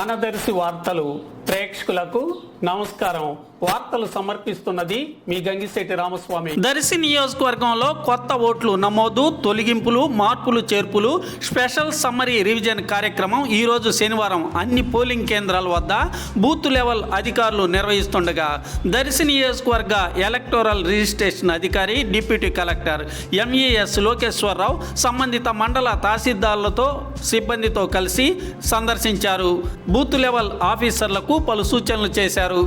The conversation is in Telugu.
మన దర్శి వార్తలు ప్రేక్షకులకు నమస్కారం. వార్తలు సమర్పిస్తున్నది మీ గంగిశెట్టి రామస్వామి. దర్శి నియోజకవర్గంలో కొత్త ఓట్లు నమోదు తొలగింపులు మార్పులు చేర్పులు స్పెషల్ సమ్మరీ రివిజన్ కార్యక్రమం ఈరోజు శనివారం అన్ని పోలింగ్ కేంద్రాల వద్ద బూత్ లెవెల్ అధికారులు నిర్వహిస్తుండగా దర్శి నియోజకవర్గ ఎలక్టోరల్ రిజిస్ట్రేషన్ అధికారి డిప్యూటీ కలెక్టర్ ఎంఈఎస్ లోకేశ్వరరావు సంబంధిత మండల తహసీల్దార్లతో సిబ్బందితో కలిసి సందర్శించారు. బూత్ లెవెల్ ఆఫీసర్లకు పలు సూచనలు చేశారు.